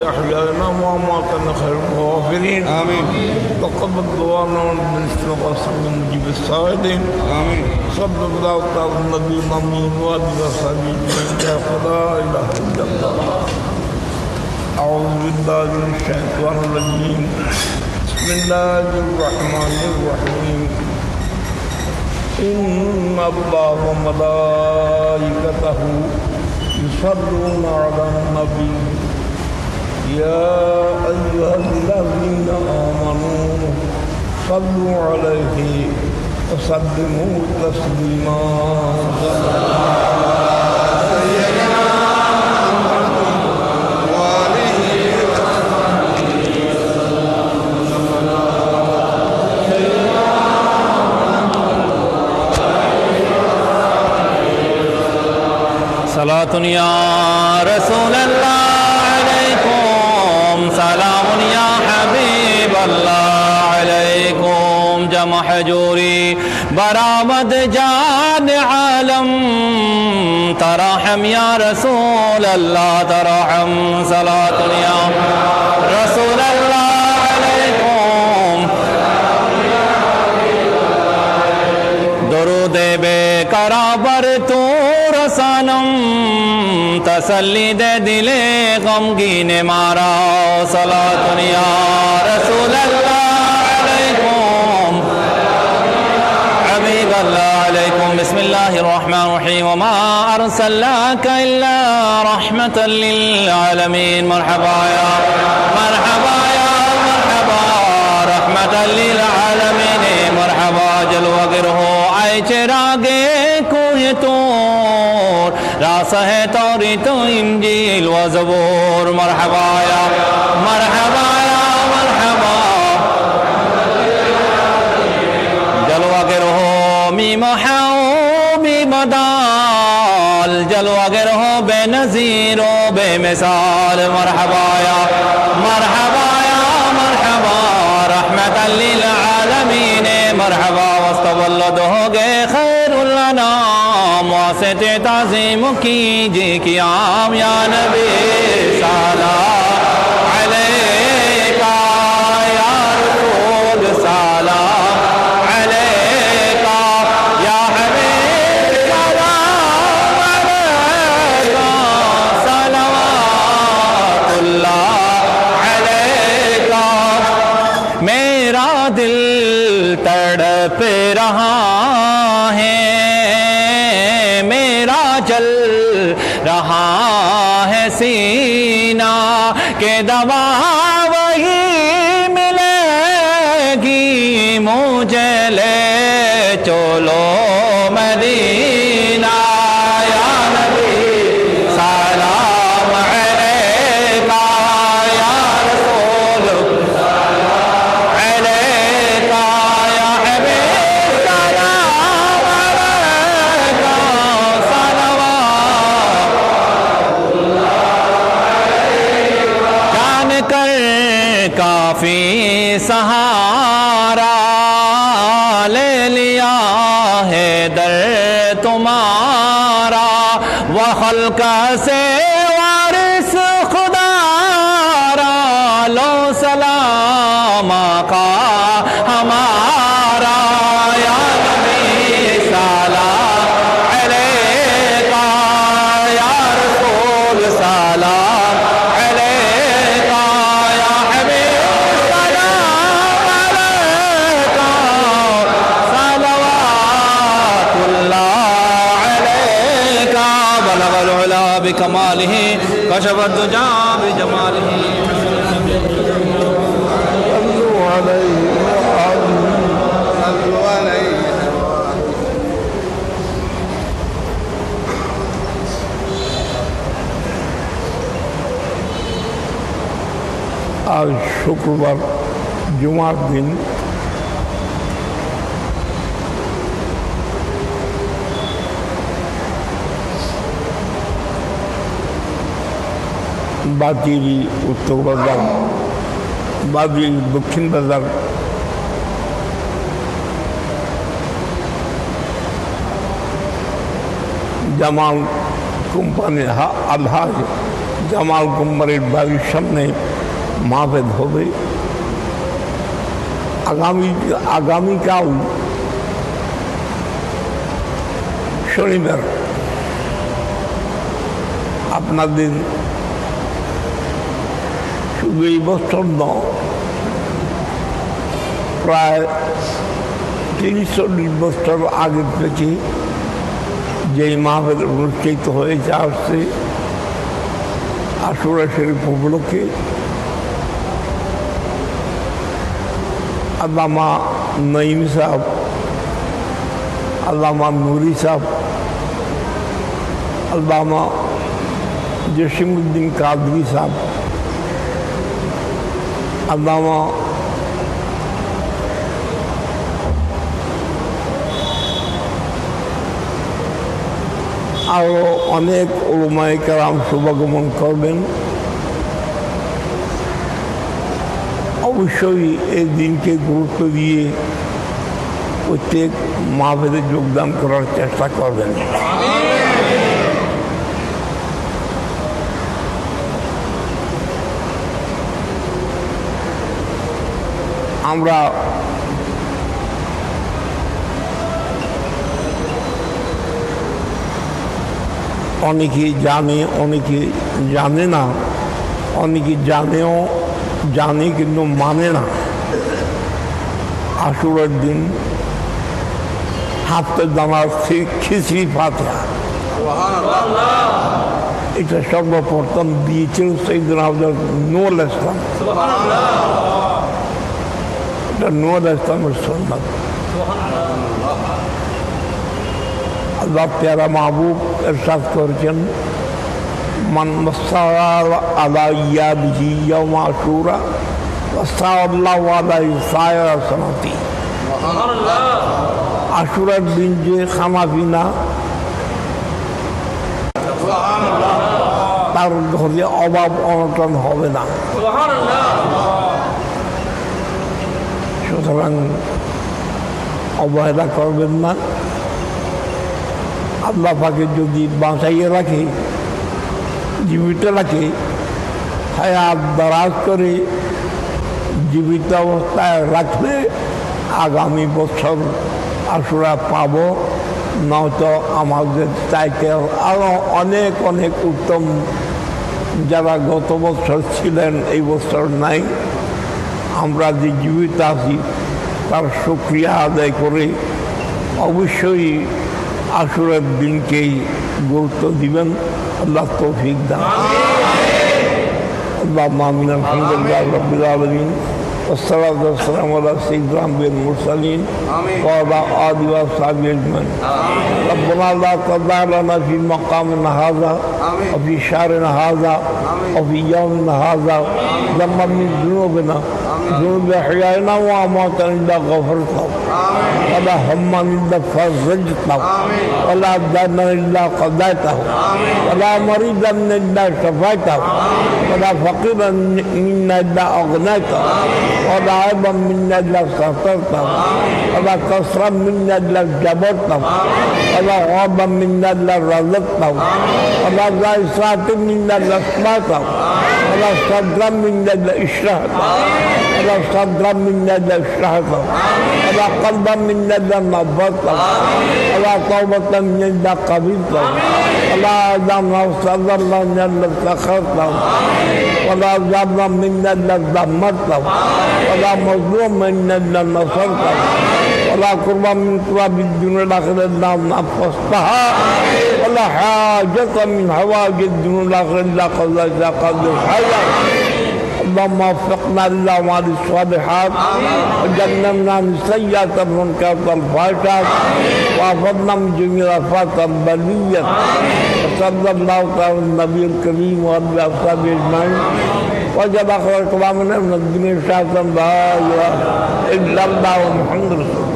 أحيانا وأماتنا خير الغافرين آمين. تقبل دعانا بالنسبة والصبر مجيب السائلين آمين. صلى الله على النبي الأمين وآله وصحبه لا إله إلا الله. أعوذ بالله من الشيطان الرجيم. بسم الله الرحمن الرحيم. إن الله وملائكته يصلون على النبي. يا أيها الذين آمنوا صلوا عليه وسلموا تسليما. صلاة يا رسول الله. حجوري برآمد جان عالم ترحم يا رسول الله ترحم صلاة يا رسول الله عليكم درود بے کرابر تو رسانم تسلی دے دلے غمگین مارا صلاة یا رسول اللہ الله الرحمن الرحيم. وما أرسلناك إلا رحمة للعالمين. مرحبا يا مرحبا يا مرحبا. رحمة للعالمين. مرحبا جل وغيره. أي چراغ کوه تور. راس ہے توری تو مرحبا یا مرحبا یا مرحبا. جلوہ کے رہو می محاو বাদাল, জলওয়াগের হো বেনজির ও বেমিসাল মারহাবায়া মারহাবায়া, মারহাবা, রহমাতাল লিল আলামিন, মারহাবা, ওয়াস্তাবাল্লাদ হোগে খায়রুল আনাম, ওয়াসিত তাজিম কি, জি কিয়াম, ইয়া নবী সালাম में दवा वही मिलेगी मुझे ले चलो मदीना। অলকা সে जमाल हैं कशवत जाब जमाल हैं। आज शुक्रवार जुमा दिन। বাতিরি উত্তর বাজার বাদির দক্ষিণ বাজার। জামাল কোম্পানির হা- আলহাজ, জামাল কুম্বারের বাড়ির সামনে মাহফেদ হবে। আগামী, আগামীকাল শনিবার আপনাদের শুধু এই বছর নয় প্রায় তিরিশ চল্লিশ বছর আগে থেকে যেই মাহফিল অনুষ্ঠিত হয়েছে আসছে আশুরা শরীফ উপলক্ষে আল্লামা নঈম সাহেব আল্লামা নুরি সাহেব আল্লামা জসিমুদ্দিন কাদরি সাহেব আল্লামা আরও অনেক ওলমায় কারাম শুভাগমন করবেন অবশ্যই এই দিনকে গুরুত্ব দিয়ে প্রত্যেক মাহফিলে যোগদান করার চেষ্টা করবেন আমরা অনেকে জানে অনেকে জানে না, অনেকে জানেও জানে কিন্তু মানে না। আশুরের দিন হাতে দানার খিচড়ি পাতা এটা সর্বপ্রথম দিয়েছিল সৈদিন আহমদ নুর ইসলাম। এটা নুর ইসলামের সন্ন্যত আল্লাহ প্যারা মাহবুব এরশাদ করেছেন, মান আলা ইসায়া সানাতি। আশুরার দিন যে খানা পিনা তার ঘরে অভাব অনটন হবে না। সুতরাং অবহেলা করবেন না। আল্লাহ পাকে যদি বাঁচাইয়ে রাখে, জীবিত রাখে, হায়াত দারাজ করে জীবিত অবস্থায় রাখলে আগামী বছর আসুরা পাব। নয়তো আমাদের চাইতে আরও অনেক অনেক উত্তম যারা গত বছর ছিলেন, এই বছর নাই। আমরা যে জীবিত আছি, তার সক্রিয়া আদায় করে অবশ্যই আসরের দিনকেই গুরুত্ব দিবেন। আল্লাহ তৌফিক দান। আল্লাহ মামিন আলহামদুলিল্লাহ রবিল আলমিন। والصلاة والسلام على سيدنا المرسلين وعلى آله وصحبه أجمعين. ربنا لا تضع لنا في مقامنا هذا وفي شهرنا هذا وفي يومنا هذا. ذنبا من ذنوبنا. ذنوب أحيائنا وأمواتنا إلا غفرته ولا هما إلا فرجته ولا دانا إلا قضيته. ولا مريضا إلا شفيته. ولا فقيرا منا إلا أغنيته. وضعفا من لو سترته وبكسرا من منا لو جبرته من غربا منا لو من ولا غيصات وبصدرا من اسمته ولا وبصدرا من لو اشرهته وبقلبا من منا لو اشرهته من قلبا منا ولا توبة منا قبلته ولا عدم صدر ولا ذنبا من لو ذمرته ولا مظلوم منا إلا نصرته ولا قربا من قرب الدنيا الآخرة إلا نفستها ولا حاجة من حوائج الدنيا الآخرة إلا قضيتها قدر الحياة. اللهم وفقنا للأعمال الصالحات. وجنبنا من سيئات المنكرات والفاحشات وحفظنا من جميع الآفات البلية وصلى الله تعالى على النبي الكريم وعلى أصحابه أجمعين. وجب أخوكما من ابن الدنيا شاة ضايعة إلا الله ومحمد رسول